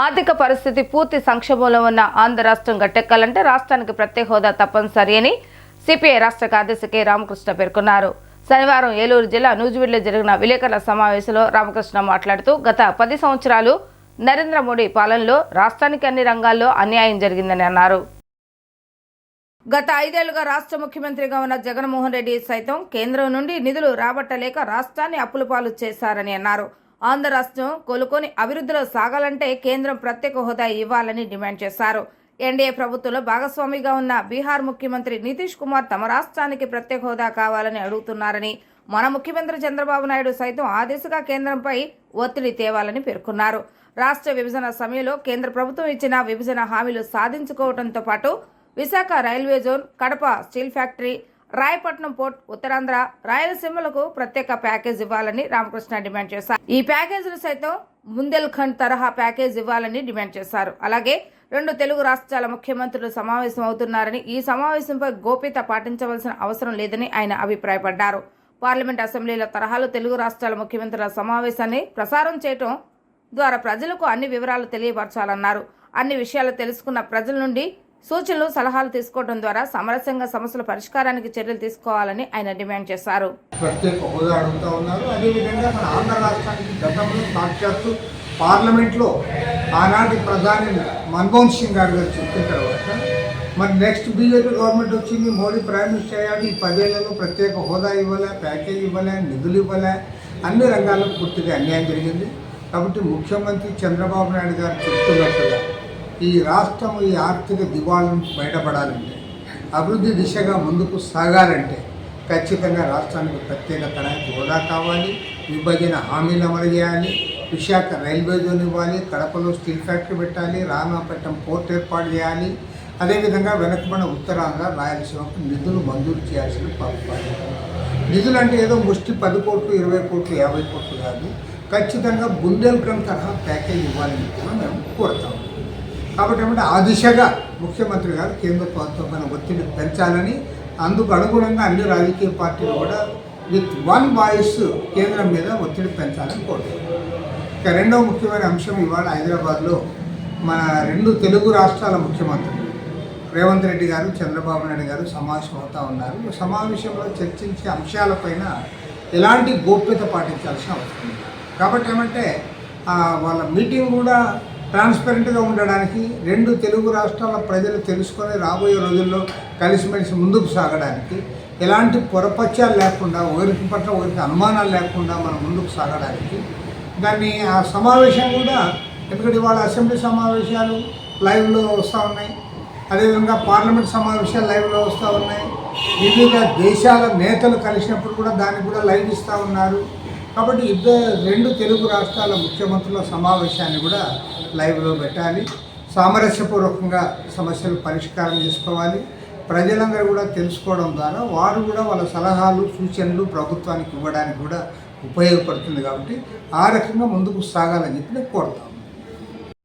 ఆర్థిక పరిస్థితి పూర్తి సంక్షోభంలో ఉన్న ఆంధ్ర రాష్ట్రం గట్టెక్కాలంటే రాష్ట్రానికి ప్రత్యేక హోదా తప్పనిసరి అని సిపిఐ రాష్ట్ర కార్యదర్శి కె. రామకృష్ణ పేర్కొన్నారు. శనివారం ఏలూరు జిల్లా నూజివీడులో జరిగిన విలేకరుల సమావేశంలో రామకృష్ణ మాట్లాడుతూ గత పది సంవత్సరాలు నరేంద్ర మోడీ పాలనలో రాష్ట్రానికి అన్ని రంగాల్లో అన్యాయం జరిగిందని అన్నారు. గత ఐదేళ్ళుగా రాష్ట్ర ముఖ్యమంత్రిగా ఉన్న జగన్మోహన్ రెడ్డి సైతం కేంద్రం నుండి నిధులు రాబట్టలేక రాష్ట్రాన్ని అప్పుల పాలు చేశారని అన్నారు. ఆంధ్ర రాష్ట్రం కోలుకొని అభివృద్ధిలో సాగాలంటే కేంద్రం ప్రత్యేక హోదా ఇవ్వాలని డిమాండ్ చేశారు. ఎన్డీఏ ప్రభుత్వంలో భాగస్వామిగా ఉన్న బీహార్ ముఖ్యమంత్రి నితీష్ కుమార్ తమ రాష్ట్రానికి ప్రత్యేక హోదా కావాలని అడుగుతున్నారని మన ముఖ్యమంత్రి చంద్రబాబు నాయుడు సైతం ఆ దిశగా కేంద్రంపై ఒత్తిడి తేవాలని పేర్కొన్నారు. రాష్ట్ర విభజన సమయంలో కేంద్ర ప్రభుత్వం ఇచ్చిన విభజన హామీలు సాధించుకోవడంతో పాటు Visakha railway zone Kadapa steel factory Rayapatnam port Uttarandhra రాయలసీమలకు ప్రత్యేక ప్యాకేజ్ ఇవ్వాలని రామకృష్ణ డిమాండ్ చేశారు. ఈ ప్యాకేజీలు సైతం బుందేల్ఖండ్ తరహా ప్యాకేజ్ ఇవ్వాలని డిమాండ్ చేశారు. అలాగే రెండు తెలుగు రాష్ట్రాల ముఖ్యమంత్రులు సమావేశం అవుతున్నారని ఈ సమావేశంపై గోప్యత పాటించవలసిన అవసరం లేదని ఆయన అభిప్రాయపడ్డారు. పార్లమెంట్ అసెంబ్లీల తరహాలో తెలుగు రాష్ట్రాల ముఖ్యమంత్రుల సమావేశాన్ని ప్రసారం చేయటం ద్వారా ప్రజలకు అన్ని వివరాలు తెలియపరచాలన్నారు. అన్ని విషయాలు తెలుసుకున్న ప్రజల నుండి సూచనలు సలహాలు తీసుకోవడం ద్వారా సమరస్యంగా సమస్యల పరిష్కారానికి చర్యలు తీసుకోవాలని ఆయన డిమాండ్ చేశారు. ప్రత్యేక హోదా ఉన్నారు. మన ఆంధ్ర రాష్ట్రానికి పార్లమెంట్లో ఆనాటి ప్రధాని మన్మోహన్ సింగ్ గారు గారు చెప్పిన తర్వాత మరి నెక్స్ట్ బీజేపీ గవర్నమెంట్ వచ్చింది మోడీ ప్రైమ్ మినిస్టర్ అయ్యాడు. ఈ పదేళ్ళలో ప్రత్యేక హోదా ఇవ్వలే ప్యాకేజ్ ఇవ్వలే నిధులు ఇవ్వలే అన్ని రంగాల్లో పూర్తిగా అన్యాయం జరిగింది. కాబట్టి ముఖ్యమంత్రి చంద్రబాబు నాయుడు గారు చెప్తున్నట్టుగా ఈ రాష్ట్రం ఈ ఆర్థిక దివాళ నుంచి బయటపడాలంటే అభివృద్ధి దిశగా ముందుకు సాగాలంటే ఖచ్చితంగా రాష్ట్రానికి ప్రత్యేక తరగతి హోదా కావాలి విభజన హామీలు అమలు చేయాలి విశాఖ రైల్వే జోన్ ఇవ్వాలి కడపలో స్టీల్ ఫ్యాక్టరీ పెట్టాలి రామాపట్నం పోర్ట్ ఏర్పాటు చేయాలి. అదేవిధంగా వెనకబడిన ఉత్తరాంధ్ర రాయలసీమకు నిధులు మంజూరు చేయాల్సిన పరిపాలన. నిధులు అంటే ఏదో ముష్టి పది కోట్లు ఇరవై కోట్లు యాభై కోట్లు కాదు. ఖచ్చితంగా బుందేల్ఖండ్ తరహా ప్యాకేజ్ ఇవ్వాలని కూడా మేము కోరుతాము కాబట్టి ఏమంటే ఆ దిశగా ముఖ్యమంత్రి గారు కేంద్ర ప్రభుత్వం ఒత్తిడి పెంచాలని అందుకు అనుగుణంగా అన్ని రాజకీయ పార్టీలు కూడా విత్ వన్ వాయిస్ కేంద్రం మీద ఒత్తిడి పెంచాలని కోరుతున్నాం. ఇక రెండవ ముఖ్యమైన అంశం ఇవాళ హైదరాబాద్లో మన రెండు తెలుగు రాష్ట్రాల ముఖ్యమంత్రులు. రేవంత్ రెడ్డి గారు చంద్రబాబు నాయుడు గారు సమావేశం అవుతా ఉన్నారు. సమావేశంలో చర్చించే అంశాలపైన ఎలాంటి గోప్యత పాటించాల్సిన అవసరం కాబట్టి ఏమంటే వాళ్ళ మీటింగ్ కూడా ట్రాన్స్పరెంట్గా ఉండడానికి రెండు తెలుగు రాష్ట్రాల ప్రజలు తెలుసుకొని రాబోయే రోజుల్లో కలిసిమెలిసి ముందుకు సాగడానికి ఎలాంటి పొరపత్యాలు లేకుండా ఒకరికి పట్ల ఒకరికి అనుమానాలు లేకుండా మనం ముందుకు సాగడానికి దాన్ని ఆ సమావేశం కూడా ఎందుకంటే ఇవాళ అసెంబ్లీ సమావేశాలు లైవ్లో వస్తూ ఉన్నాయి. అదేవిధంగా పార్లమెంట్ సమావేశాలు లైవ్లో వస్తూ ఉన్నాయి. వివిధ దేశాల నేతలు కలిసినప్పుడు కూడా దాన్ని కూడా లైవ్ ఇస్తూ ఉన్నారు. కాబట్టి ఇద్దరు రెండు తెలుగు రాష్ట్రాల ముఖ్యమంత్రుల సమావేశాన్ని కూడా లైవ్లో పెట్టాలి. సామరస్యపూర్వకంగా సమస్యలు పరిష్కారం చేసుకోవాలి. ప్రజలందరూ కూడా తెలుసుకోవడం ద్వారా వారు కూడా వాళ్ళ సలహాలు సూచనలు ప్రభుత్వానికి ఇవ్వడానికి కూడా ఉపయోగపడుతుంది కాబట్టి ఆ రకంగా ముందుకు సాగాలని చెప్పి నేను కోరుతాను.